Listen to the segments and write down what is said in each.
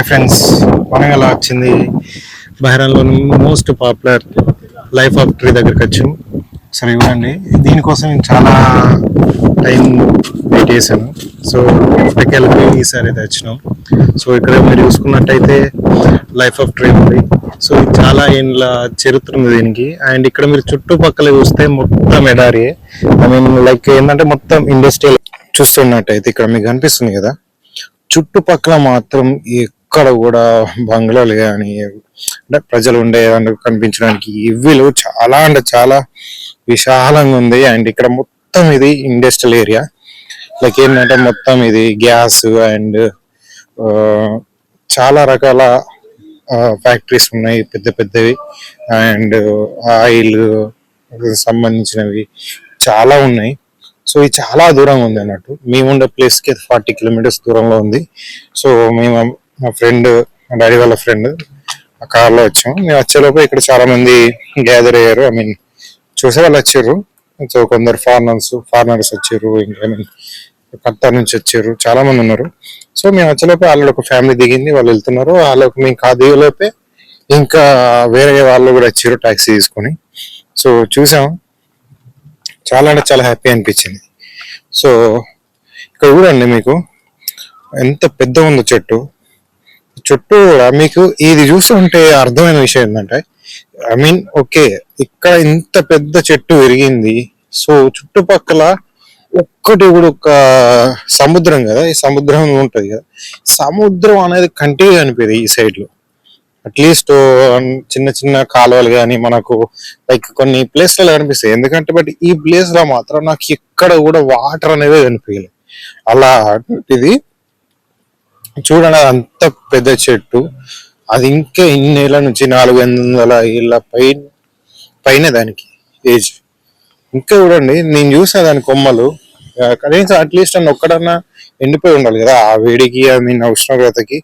My friends మనం ఎలా వచ్చింది? బహిరంలోని most popular life of tree దగ్గరికి వచ్చాం. సరే ఇవ్వండి దీనికోసం నేను చాలా టైం వెయిట్ చేశాను. సో ఇక్కడికి వెళ్ళి ఈసారి అయితే వచ్చినాం. సో ఇక్కడ మీరు చూసుకున్నట్టయితే లైఫ్ ఆఫ్ ట్రీ ఉంది. సో ఇది చాలా ఏండ్ల చరిత్ర ఉంది దీనికి. అండ్ ఇక్కడ మీరు చుట్టుపక్కల చూస్తే మొత్తం ఎడారి. ఐ మీన్ లైక్ ఏంటంటే మొత్తం ఇండస్ట్రియల్ చూస్తున్నట్టయితే ఇక్కడ మీకు కనిపిస్తుంది కదా. చుట్టుపక్కల మాత్రం ఎక్కడ కూడా బంగ్లాలు కానీ అంటే ప్రజలు ఉండే కనిపించడానికి ఇవ్విలు చాలా అంటే చాలా విశాలంగా ఉంది. అండ్ ఇక్కడ మొత్తం ఇది ఇండస్ట్రియల్ ఏరియా. లైక్ ఏంటంటే మొత్తం ఇది గ్యాస్ అండ్ చాలా రకాల ఫ్యాక్టరీస్ ఉన్నాయి పెద్ద పెద్దవి. అండ్ ఆయిల్ సంబంధించినవి చాలా ఉన్నాయి. సో ఇది చాలా దూరంగా ఉంది అన్నట్టు. మేము ఉండే ప్లేస్కి ఫార్టీ కిలోమీటర్స్ దూరంలో ఉంది. సో మేము మా ఫ్రెండ్ మా డాడీ వాళ్ళ ఫ్రెండ్ ఆ కార్లో వచ్చాం. మేము వచ్చేలోపు ఇక్కడ చాలా మంది గ్యాదర్ అయ్యారు. ఐ మీన్ చూసే వాళ్ళు వచ్చారు. సో కొందరు ఫారినర్స్ ఫారినర్స్ వచ్చారు. ఇంకా ఐ మీన్ నుంచి వచ్చారు. చాలా మంది ఉన్నారు. సో మేము వచ్చేలోపే వాళ్ళు ఒక ఫ్యామిలీ దిగింది. వాళ్ళు వెళ్తున్నారు. వాళ్ళకి మేము కా ఇంకా వేరే వాళ్ళు కూడా వచ్చారు టాక్సీ తీసుకొని. సో చూసాం. చాలా అంటే చాలా హ్యాపీ అనిపించింది. సో ఇక్కడ చూడండి మీకు. ఎంత పెద్ద ఉందో చెట్టు. చుట్టూ కూడా మీకు ఇది చూస్తుంటే అర్థమైన విషయం ఏంటంటే ఐ మీన్ ఓకే ఇక్కడ ఇంత పెద్ద చెట్టు విరిగింది. సో చుట్టుపక్కల ఒక్కటి కూడా ఒక సముద్రం కదా ఈ సముద్రం ఉంటుంది కదా. సముద్రం అనేది కంటిన్యూ అనిపేది ఈ సైడ్లో. అట్లీస్ట్ చిన్న చిన్న కాలువలు కానీ మనకు లైక్ కొన్ని ప్లేస్లలో కనిపిస్తాయి. ఎందుకంటే బట్ ఈ ప్లేస్లో మాత్రం నాకు ఎక్కడ కూడా వాటర్ అనేది కనిపించలేదు అలా ఇది చూడండి అది అంత పెద్ద చెట్టు. అది ఇంకా ఇన్నేళ్ళ నుంచి నాలుగు వందల ఏళ్ళ పైన పైన దానికి ఏజ్. ఇంకా చూడండి నేను చూసా దాని కొమ్మలు కనీసం అట్లీస్ట్ అని ఒక్కడన్నా ఎండిపోయి ఉండాలి కదా. ఆ వేడికి ఐ మీన్ ఉష్ణోగ్రతకి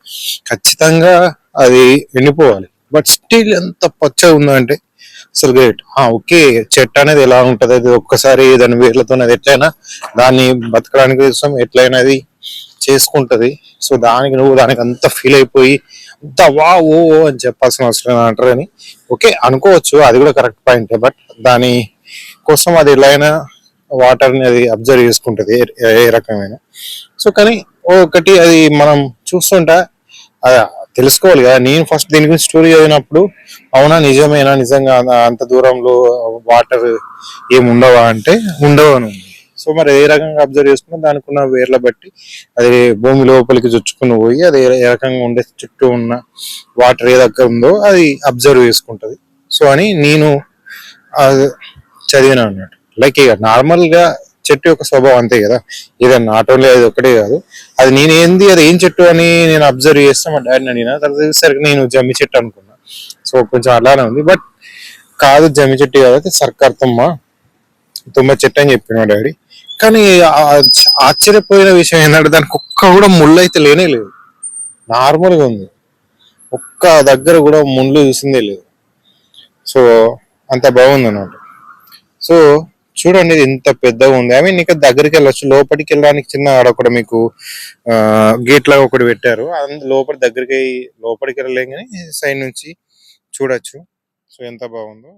ఖచ్చితంగా అది ఎండిపోవాలి. బట్ స్టిల్ ఎంత పచ్చగా ఉందంటే అసలు గ్రేట్ ఓకే చెట్టు అనేది ఎలా ఉంటుంది? అది ఒక్కసారి దాని వేర్లతో అది ఎట్లయినా దాన్ని బతకడానికి కోసం ఎట్లయినా అది చేసుకుంటది. సో దానికి నువ్వు దానికి అంత ఫీల్ అయిపోయి అంత వా ఓ ఓ అని చెప్పాల్సిన అవసరం అంటారు అని. ఓకే అనుకోవచ్చు అది కూడా కరెక్ట్ పాయింట్ బట్ దాని కోసం అది ఎలా అయినా వాటర్ని అది అబ్జర్వ్ చేసుకుంటది ఏ- రకమైన. సో కానీ ఒకటి అది మనం చూస్తుంటా తెలుసుకోవాలి కదా. నేను ఫస్ట్ దీని గురించి స్టోరీ చదివినప్పుడు అవునా నిజమేనా నిజంగా అంత- దూరంలో వాటర్ ఏమి ఉండవా అంటే ఉండవు అని సో మరి ఏ రకంగా అబ్జర్వ్ చేసుకున్నా దానికి ఉన్న వేర్ల బట్టి అది భూమి లోపలికి చొచ్చుకుని పోయి అది ఏ రకంగా ఉండే చుట్టూ ఉన్న వాటర్ ఏ దగ్గర ఉందో అది అబ్జర్వ్ చేసుకుంటుంది. సో అని నేను అది చదివిన అన్నట్టు లైక్ ఇక నార్మల్గా చెట్టు యొక్క స్వభావం అంతే కదా. ఏదైనా నాట్ ఓన్లీ అది ఒకటే కాదు. అది నేను ఏంది అది ఏం చెట్టు అని నేను అబ్జర్వ్ చేస్తాను మా డాడీని అడిగిన. తర్వాత చూసేసరికి నేను జమ్మి చెట్టు అనుకున్నా. సో కొంచెం అలానే ఉంది. బట్ కాదు జమ్మి చెట్టు కాబట్టి సర్కార్ తుమ్మ తుమ్మ చెట్టు అని చెప్పిన మా డాడీ కానీ ఆశ్చర్యపోయిన విషయం ఏంటంటే దానికి ఒక్క కూడా ముళ్ళు అయితే లేనే లేదు. నార్మల్గా ఉంది. ఒక్క దగ్గర కూడా ముళ్ళు చూసిందే లేదు. సో అంత బాగుంది అన్నమాట. సో చూడండి ఇది ఇంత పెద్దగా ఉంది. ఐ మీన్ ఇంకా దగ్గరికి వెళ్ళొచ్చు. లోపలికి వెళ్ళడానికి చిన్న ఆడ కూడా మీకు గేట్ లాగా ఒకటి పెట్టారు. అంత లోపలి దగ్గరికి లోపలికి వెళ్ళలేం కానీ సైడ్ నుంచి చూడొచ్చు. సో ఎంత బాగుందో.